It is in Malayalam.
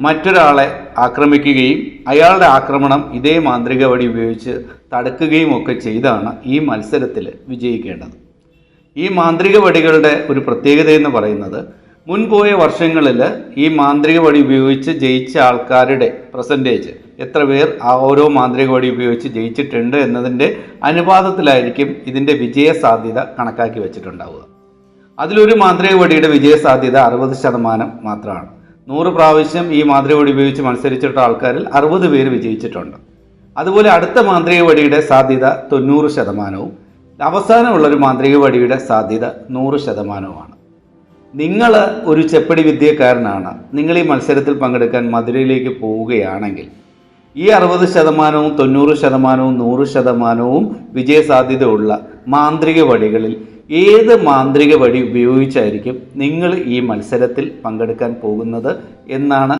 മറ്റൊരാളെ ആക്രമിക്കുകയും അയാളുടെ ആക്രമണം ഇതേ മാന്ത്രിക വടി ഉപയോഗിച്ച് തടുക്കുകയും ഒക്കെ ചെയ്താണ് ഈ മത്സരത്തിൽ വിജയിക്കേണ്ടത്. ഈ മാന്ത്രിക വടികളുടെ ഒരു പ്രത്യേകത എന്ന് പറയുന്നത് മുൻപോയ വർഷങ്ങളിൽ ഈ മാന്ത്രിക വടി ഉപയോഗിച്ച് ജയിച്ച ആൾക്കാരുടെ പെർസെന്റേജ് എത്ര പേർ ആ ഓരോ മാന്ത്രിക വടി ഉപയോഗിച്ച് ജയിച്ചിട്ടുണ്ട് എന്നതിന്റെ അനുപാതത്തിലായിരിക്കും ഇതിന്റെ വിജയ സാധ്യത കണക്കാക്കി വെച്ചിട്ടുണ്ടാവുക. അതിലൊരു മാന്ത്രിക വടിയുടെ വിജയ സാധ്യത അറുപത് ശതമാനം മാത്രമാണ്. നൂറ് പ്രാവശ്യം ഈ മാന്ത്രികവടി ഉപയോഗിച്ച് മത്സരിച്ചിട്ട ആൾക്കാരിൽ അറുപത് പേര് വിജയിച്ചിട്ടുണ്ട്. അതുപോലെ അടുത്ത മാന്ത്രികവടിയുടെ സാധ്യത തൊണ്ണൂറ് ശതമാനവും അവസാനമുള്ളൊരു മാന്ത്രികവടിയുടെ സാധ്യത നൂറ് ശതമാനവുമാണ്. നിങ്ങൾ ഒരു ചെപ്പടി വിദ്യക്കാരനാണ് നിങ്ങൾ ഈ മത്സരത്തിൽ പങ്കെടുക്കാൻ മധുരയിലേക്ക് പോവുകയാണെങ്കിൽ ഈ അറുപത് ശതമാനവും തൊണ്ണൂറ് ശതമാനവും നൂറ് ശതമാനവും വിജയസാധ്യതയുള്ള മാന്ത്രിക വടികളിൽ ഏത് മാന്ത്രിക വഴി ഉപയോഗിച്ചായിരിക്കും നിങ്ങൾ ഈ മത്സരത്തിൽ പങ്കെടുക്കാൻ പോകുന്നത് എന്നാണ്